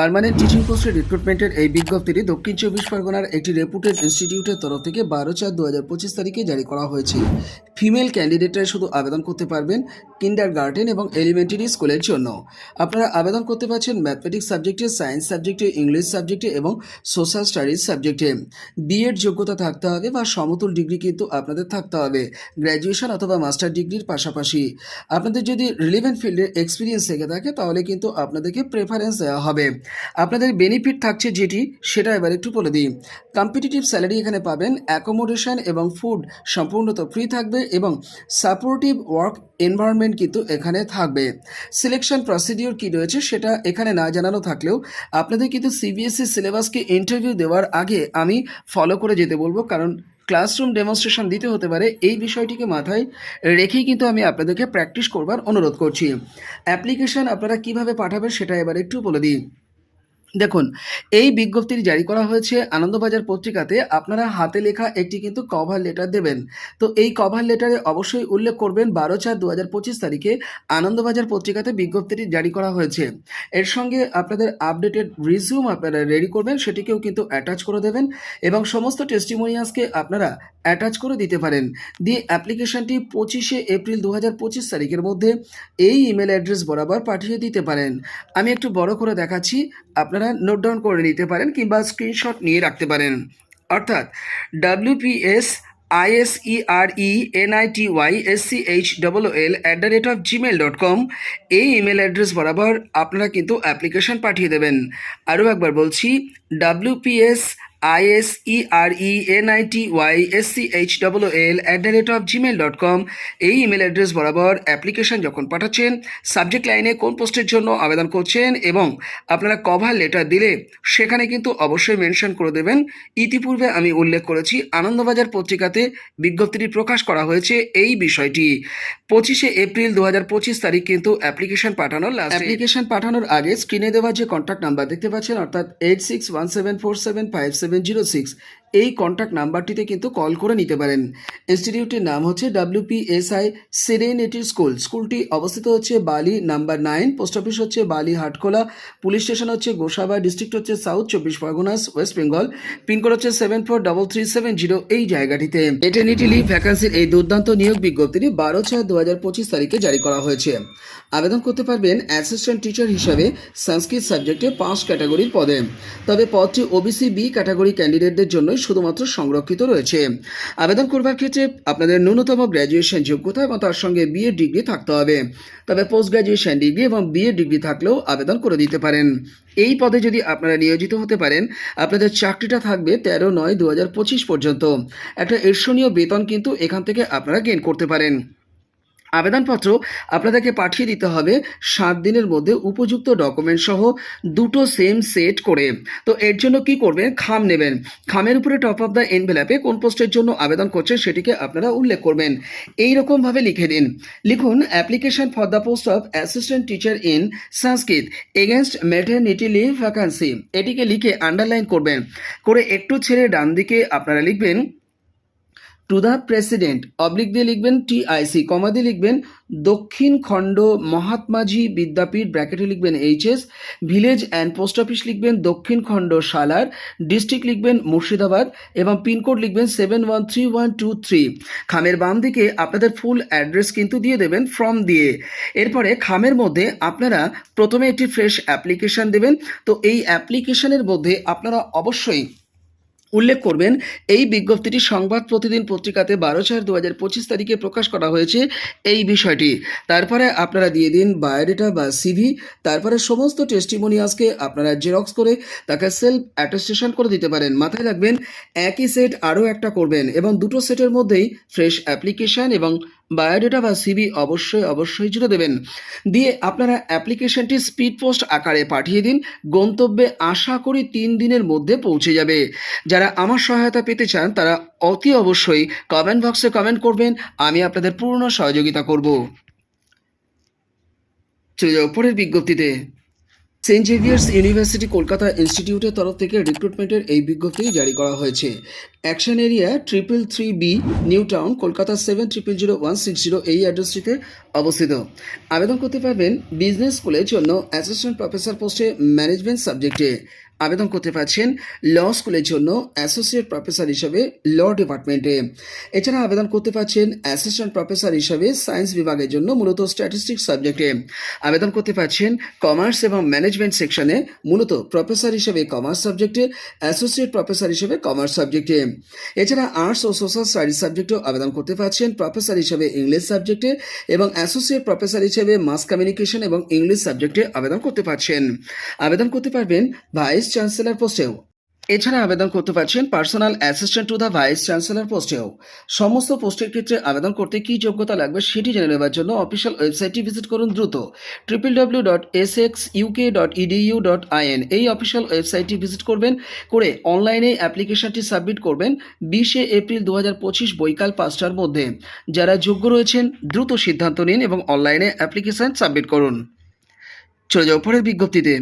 Permanent teaching পোস্টের রিক্রুটমেন্টের এই বিজ্ঞপ্তিটি দক্ষিণ চব্বিশ পরগনার একটি রেপুটেড ইনস্টিটিউটের তরফ থেকে বারো চার দু হাজার পঁচিশ তারিখে জারি করা হয়েছে। ফিমেল ক্যান্ডিডেটরা শুধু আবেদন করতে পারবেন কিন্ডার গার্ডেন এবং এলিমেন্টারি স্কুলের জন্য। আপনারা আবেদন করতে পারছেন ম্যাথমেটিক্স সাবজেক্টে সায়েন্স সাবজেক্টে ইংলিশ সাবজেক্টে এবং সোশ্যাল স্টাডিজ সাবজেক্টে বিএড যোগ্যতা থাকতে হবে বা সমতুল ডিগ্রি কিন্তু আপনাদের থাকতে হবে। গ্র্যাজুয়েশন অথবা মাস্টার ডিগ্রির পাশাপাশি। আপনাদের যদি রিলিভেন্ট ফিল্ডে এক্সপিরিয়েন্স থেকে থাকে তাহলে কিন্তু আপনাদেরকে প্রেফারেন্স দেওয়া হবে। আপনাদের বেনিফিট থাকছে যেটি, সেটা এবার একটু বলে দিই। কম্পিটিটিভ স্যালারি এখানে পাবেন অ্যাকোমোডেশন এবং ফুড সম্পূর্ণত ফ্রি থাকবে এবং সাপোর্টিভ ওয়ার্ক এনভায়রনমেন্ট কিন্তু এখানে থাকবে। সিলেকশন প্রসিডিওর কী রয়েছে সেটা এখানে না জানানো থাকলেও আপনাদের কিন্তু সিবিএসসি সিলেবাসকে ইন্টারভিউ দেওয়ার আগে আমি ফলো করে যেতে বলব, কারণ ক্লাসরুম ডেমনস্ট্রেশন দিতে হতে পারে, এই বিষয়টিকে মাথায় রেখেই কিন্তু আমি আপনাদেরকে প্র্যাকটিস করবার অনুরোধ করছি। অ্যাপ্লিকেশন আপনারা কীভাবে পাঠাবেন সেটা এবার একটু বলে দিই। দেখুন, এই বিজ্ঞপ্তিটি জারি করা হয়েছে আনন্দবাজার পত্রিকাতে। আপনারা হাতে লেখা একটি কিন্তু কভার লেটার দেবেন। তো এই কভার লেটারে অবশ্যই উল্লেখ করবেন বারো চার দু হাজার পঁচিশ তারিখে আনন্দবাজার পত্রিকাতে বিজ্ঞপ্তিটি জারি করা হয়েছে। এর সঙ্গে আপনাদের আপডেটেড রিজিউম আপনারা রেডি করবেন, সেটিকেও কিন্তু অ্যাটাচ করে দেবেন এবং সমস্ত টেস্টিমোনিয়াসকে আপনারা অ্যাটাচ করে দিতে পারেন। দিয়ে অ্যাপ্লিকেশনটি পঁচিশে এপ্রিল দু হাজার পঁচিশ তারিখের মধ্যে এই ইমেল অ্যাড্রেস বরাবর পাঠিয়ে দিতে পারেন। আমি একটু বড় করে দেখাচ্ছি, আপনারা নোট ডাউন করে নিতে পারেন কিংবা স্ক্রিনশট নিয়ে রাখতে পারেন। অর্থাৎ WPS ISERE NIT Y SC H double L at the rate of Gmail dot com এই ইমেল অ্যাড্রেস বরাবর আপনারা কিন্তু অ্যাপ্লিকেশন পাঠিয়ে দেবেন। আরও একবার বলছি WPS ISERE NIT Y SC H double L at the rate of Gmail dot com এই ইমেল অ্যাড্রেস বরাবর অ্যাপ্লিকেশন যখন পাঠাচ্ছেন সাবজেক্ট লাইনে কোন পোস্টের জন্য আবেদন করছেন এবং আপনারা কভার লেটার দিলে সেখানে কিন্তু অবশ্যই মেনশন করে দেবেন। ইতিপূর্বে আমি উল্লেখ করেছি, আনন্দবাজার পত্রিকাতে বিজ্ঞপ্তিটি প্রকাশ করা হয়েছে এই বিষয়টি। পঁচিশে এপ্রিল দু হাজার পঁচিশ তারিখ কিন্তু অ্যাপ্লিকেশন পাঠানোর লাস্ট অ্যাপ্লিকেশন পাঠানোর আগে স্ক্রিনে দেওয়া যে কন্ট্যাক্ট নাম্বার দেখতে পাচ্ছেন, অর্থাৎ eight six one seven four seven five seven zero six এই কন্ট্যাক্ট নাম্বারটিতে কিন্তু কল করে নিতে পারেন। ইনস্টিটিউটের নাম হচ্ছে ডাব্লিউপিএসআই সেরেনেটি স্কুল স্কুলটি অবস্থিত হচ্ছে বালি নাম্বার নাইন পোস্ট অফিস হচ্ছে বালি হাটখোলা পুলিশ স্টেশন হচ্ছে গোসাবা ডিস্ট্রিক্ট হচ্ছে সাউথ চব্বিশ পরগনাস ওয়েস্ট বেঙ্গল পিনকোড হচ্ছে seven four double three seven zero এই জায়গাটিতে। এটার্নিটি লিভ ভ্যাকান্সির এই দুর্দান্ত নিয়োগ বিজ্ঞপ্তিটি বারো ছয় দু হাজার পঁচিশ তারিখে জারি করা হয়েছে। আবেদন করতে পারবেন অ্যাসিস্ট্যান্ট টিচার হিসাবে সংস্কৃত সাবজেক্টে পাঁচ ক্যাটাগরির পদে। তবে পদটি ওবিসি বি ক্যাটাগরি ক্যান্ডিডেটদের জন্যই শুধুমাত্র সংরক্ষিত রয়েছে। আবেদন করবার ক্ষেত্রে আপনাদের ন্যূনতম গ্র্যাজুয়েশন যোগ্যতা এবং তার সঙ্গে বিএ ডিগ্রি থাকতে হবে। তবে পোস্ট গ্র্যাজুয়েশন ডিগ্রি এবং বিএ ডিগ্রি থাকলেও আবেদন করে দিতে পারেন। এই পদে যদি আপনারা নিয়োজিত হতে পারেন, আপনাদের চাকরিটা থাকবে তেরো নয় দু পর্যন্ত। একটা ঈর্ষণীয় বেতন কিন্তু এখান থেকে আপনারা গেন করতে পারেন। আবেদনপত্র আপনাদেরকে পাঠিয়ে দিতে হবে সাত দিনের মধ্যে উপযুক্ত ডকুমেন্ট সহ দুটো সেম সেট করে। তো এর জন্য কি করবেন? খাম নেবেন। খামের উপরে টপ অফ দ্য এনভেলাপে কোন পোস্টের জন্য আবেদন করছে সেটিকে আপনারা উল্লেখ করবেন। এই রকমভাবে লিখে দিন লিখুন application for the post of assistant teacher in Sanskrit against maternity leave vacancy এটিকে লিখে আন্ডারলাইন করবেন। করে একটু ছেড়ে ডান দিকে আপনারা লিখবেন টু দ্য প্রেসিডেন্ট অবলিক দিয়ে লিখবেন টিআইসি কমা দিয়ে লিখবেন দক্ষিণ খণ্ড মহাত্মাজি বিদ্যাপীঠ ব্র্যাকেটে লিখবেন HS village and post office লিখবেন দক্ষিণ খণ্ড সালার ডিস্ট্রিক্ট লিখবেন মুর্শিদাবাদ এবং পিনকোড লিখবেন seven one three one two three খামের বাম দিকে আপনাদের ফুল অ্যাড্রেস কিন্তু দিয়ে দেবেন ফর্ম দিয়ে। এরপরে খামের মধ্যে আপনারা প্রথমে একটি ফ্রেশ অ্যাপ্লিকেশন দেবেন। তো এই অ্যাপ্লিকেশনের মধ্যে আপনারা অবশ্যই উল্লেখ করবেন, এই বিজ্ঞপ্তিটি সংবাদ প্রতিদিন পত্রিকাতে বারো চার দু হাজার পঁচিশ তারিখে প্রকাশ করা হয়েছে এই বিষয়টি। তারপরে আপনারা দিয়ে দিন বায়োডেটা বা সিভি, তারপরে সমস্ত টেস্টিমোনিয়াসকে আপনারা জেরক্স করে তাকে সেলফ অ্যাটেস্টেশন করে দিতে পারেন। মাথায় রাখবেন, একই সেট আরও একটা করবেন এবং দুটো সেটের মধ্যেই ফ্রেশ অ্যাপ্লিকেশান এবং বায়োডেটা বা সিবি অবশ্যই অবশ্যই জুড়ে দেবেন। দিয়ে আপনারা অ্যাপ্লিকেশনটি স্পিড পোস্ট আকারে পাঠিয়ে দিন। গন্তব্যে আশা করি তিন দিনের মধ্যে পৌঁছে যাবে। যারা আমার সহায়তা পেতে চান, তারা অতি অবশ্যই কমেন্ট বক্সে কমেন্ট করবেন। আমি আপনাদের পূর্ণ সহযোগিতা করব। চলে যাও, পরের বিজ্ঞপ্তিতে। সেন্ট জেভিয়ার্স ইউনিভার্সিটি কলকাতা ইনস্টিটিউটের তরফ থেকে রিক্রুটমেন্টের এই বিজ্ঞপ্তি জারি করা হয়েছে। Action area triple three B new town Kolkata seven triple zero one six zero এই অ্যাড্রেসটিতে অবস্থিত। আবেদন করতে পারবেন বিজনেস স্কুলের জন্য অ্যাসিস্ট্যান্ট প্রফেসর পোস্টে ম্যানেজমেন্ট সাবজেক্টে আবেদন করতে পারছেন ল স্কুলের জন্য অ্যাসোসিয়েট প্রফেসর হিসেবে ল ডিপার্টমেন্টে এছাড়া আবেদন করতে পারছেন অ্যাসিস্ট্যান্ট প্রফেসর হিসেবে সায়েন্স বিভাগের জন্য মূলত স্ট্যাটিস্টিক্স সাবজেক্টে আবেদন করতে পারছেন কমার্স এবং ম্যানেজমেন্ট সেকশনে মূলত প্রফেসর হিসেবে কমার্স সাবজেক্টে অ্যাসোসিয়েট প্রফেসর হিসেবে কমার্স সাবজেক্টে এছাড়া আর্টস ও সোশ্যাল স্টাডিজ সাবজেক্টেও আবেদন করতে পারছেন প্রফেসর হিসেবে ইংলিশ সাবজেক্টে এবং অ্যাসোসিয়েট প্রফেসর হিসেবে মাস কমিউনিকেশন এবং ইংলিশ সাবজেক্টে আবেদন করতে পারছেন। আবেদন করতে পারবেন ভাইস চ্যান্সেলর পোস্টেও। এছাড়া আবেদন করতে পারছেন personal assistant to the vice chancellor পোস্টেও সমস্ত পোস্টের ক্ষেত্রে আবেদন করতে কী যোগ্যতা লাগবে সেটি জেনে নেওয়ার জন্য অফিসিয়াল ওয়েবসাইটটি ভিজিট করুন দ্রুত। Triple W dot S X UK dot EDU dot IN এই অফিসিয়াল ওয়েবসাইটটি ভিজিট করবেন, করে অনলাইনে অ্যাপ্লিকেশনটি সাবমিট করবেন বিশে এপ্রিল দু হাজার পঁচিশ বৈকাল পাঁচটার মধ্যে। যারা যোগ্য রয়েছেন, দ্রুত সিদ্ধান্ত নিন এবং অনলাইনে অ্যাপ্লিকেশন সাবমিট করুন। চলে যাও পরের বিজ্ঞপ্তিতে।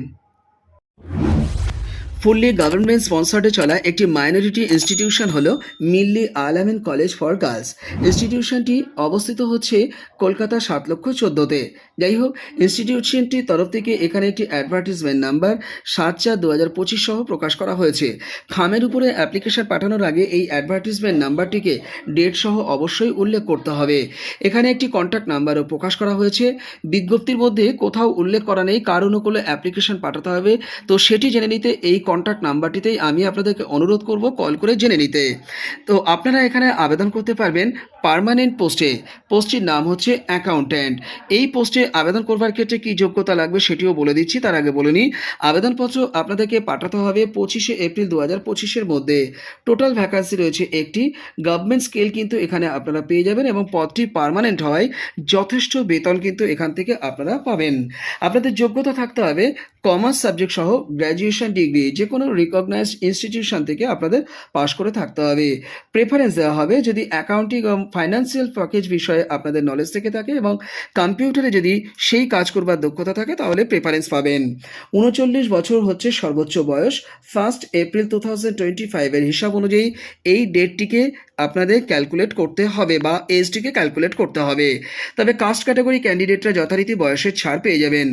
ফুললি গভর্নমেন্ট স্পন্সার্ডে চলা একটি মাইনরিটি ইনস্টিটিউশন হলো মিল্লি আলামিন কলেজ ফর গার্লস। ইনস্টিটিউশনটি অবস্থিত হচ্ছে কলকাতা সাত লক্ষ চোদ্দোতে যাই হোক ইনস্টিটিউশনটির তরফ থেকে এখানে একটি অ্যাডভার্টিজমেন্ট নাম্বার সাত চার দু হাজার পঁচিশ সহ প্রকাশ করা হয়েছে। খামের উপরে অ্যাপ্লিকেশন পাঠানোর আগে এই অ্যাডভার্টিজমেন্ট নাম্বারটিকে ডেট সহ অবশ্যই উল্লেখ করতে হবে। এখানে একটি কন্ট্যাক্ট নাম্বারও প্রকাশ করা হয়েছে। বিজ্ঞপ্তির মধ্যে কোথাও উল্লেখ করা নেই কার অনুকূলে অ্যাপ্লিকেশন পাঠাতে হবে। তো সেটি জেনে নিতে এই কন্ট্যাক্ট নাম্বারটিতেই আমি আপনাদেরকে অনুরোধ করব কল করে জেনে নিতে। তো আপনারা এখানে আবেদন করতে পারবেন পার্মানেন্ট পোস্টে পোস্টটির নাম হচ্ছে অ্যাকাউন্ট্যান্ট এই পোস্টে আবেদন করবার ক্ষেত্রে কী যোগ্যতা লাগবে সেটিও বলে দিচ্ছি, তার আগে বলে নিই। আবেদনপত্র আপনাদেরকে পাঠাতে হবে পঁচিশে এপ্রিল দু হাজার পঁচিশের মধ্যে। টোটাল ভ্যাকান্সি রয়েছে একটি। গভর্নমেন্ট স্কেল কিন্তু এখানে আপনারা পেয়ে যাবেন এবং পদটি পার্মানেন্ট হয়। যথেষ্ট বেতন কিন্তু এখান থেকে আপনারা পাবেন। আপনাদের যোগ্যতা থাকতে হবে কমার্স সাবজেক্ট সহ গ্র্যাজুয়েশন ডিগ্রি যে কোনো রিকগনাইজড ইনস্টিটিউশন থেকে আপনাদের পাশ করে থাকতে হবে। প্রেফারেন্স দেওয়া হবে যদি অ্যাকাউন্টিং এবং ফাইন্যান্সিয়াল প্যাকেজ বিষয়ে আপনাদের নলেজ থেকে থাকে এবং কম্পিউটারে যদি সেই কাজ করবার দক্ষতা থাকে তাহলে প্রেফারেন্স পাবেন। উনচল্লিশ বছর হচ্ছে সর্বোচ্চ বয়স। First April two thousand twenty ফাইভের হিসাব অনুযায়ী এই ডেটটিকে আপনাদের ক্যালকুলেট করতে হবে বা এজটিকে ক্যালকুলেট করতে হবে। তবে কাস্ট ক্যাটাগরি ক্যান্ডিডেটরা যথারীতি বয়সের ছাড় পেয়ে যাবেন।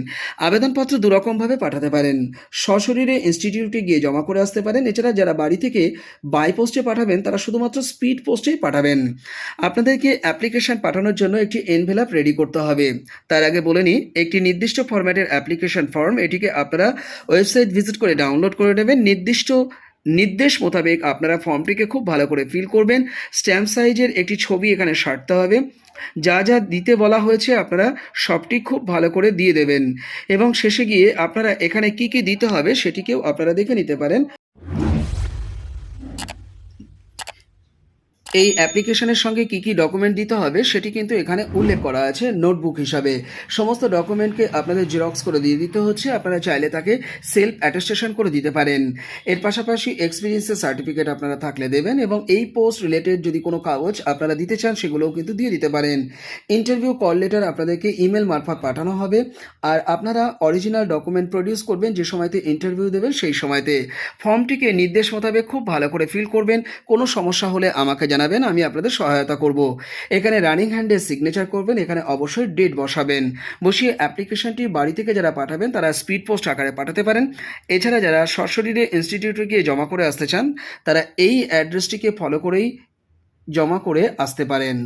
আবেদনপত্র দুরকমভাবে পাঠাতে পারেন। সশরীরে ইনস্টিটিউটে গিয়ে জমা করে আসতে পারেন। এছাড়া যারা বাড়ি থেকে বাই পোস্টে পাঠাবেন, তারা শুধুমাত্র স্পিড পোস্টেই পাঠাবেন। আপনাদেরকে অ্যাপ্লিকেশন পাঠানোর জন্য একটি এনভেলাপ রেডি করতে হবে। তার আগে বলে নিই, একটি নির্দিষ্ট ফরম্যাটের অ্যাপ্লিকেশন ফর্ম এটিকে আপনারা ওয়েবসাইট ভিজিট করে ডাউনলোড করে নেবেন। নির্দিষ্ট নির্দেশ মোতাবেক আপনারা ফর্মটিকে খুব ভালো করে ফিল করবেন। স্ট্যাম্প সাইজের একটি ছবি এখানে সারতে হবে। যা যা দিতে বলা হয়েছে আপনারা সবটি খুব ভালো করে দিয়ে দেবেন। এবং শেষে গিয়ে আপনারা এখানে কি কি দিতে হবে সেটিকেও আপনারা দেখে নিতে পারেন। এই অ্যাপ্লিকেশনের সঙ্গে কি কি ডকুমেন্ট দিতে হবে সেটি কিন্তু এখানে উল্লেখ করা আছে নোটবুক হিসাবে। সমস্ত ডকুমেন্টকে আপনাদের জেরক্স করে দিয়ে দিতে হচ্ছে, আপনারা চাইলে তাকে সেলফ অ্যাটেস্টেশন করে দিতে পারেন। এর পাশাপাশি এক্সপিরিয়েন্সের সার্টিফিকেট আপনারা থাকলে দেবেন এবং এই পোস্ট রিলেটেড যদি কোনো কাগজ আপনারা দিতে চান, সেগুলোও কিন্তু দিয়ে দিতে পারেন। ইন্টারভিউ কল লেটার আপনাদেরকে ইমেল মারফত পাঠানো হবে। আর আপনারা অরিজিনাল ডকুমেন্ট প্রডিউস করবেন, যে সময়তে ইন্টারভিউ দেবেন, সেই সময়তে। ফর্মটিকে নির্দেশ মোতাবেক খুব ভালো করে ফিল করবেন। কোনো সমস্যা হলে আমাকে জানাবেন, আমি আপনাদের সহায়তা করব। এখানে রানিং হ্যান্ডে সিগনেচার করবেন, এখানে অবশ্যই ডেট বসাবেন। বসিয়ে অ্যাপ্লিকেশনটি বাড়ি থেকে যারা পাঠাবেন, তারা স্পিড পোস্ট আকারে পাঠাতে পারেন। এছাড়া যারা সশরীরে ইনস্টিটিউটে গিয়ে জমা করে আসতে চান, তারা এই অ্যাড্রেসটিকে ফলো করেই জমা করে আসতে পারেন।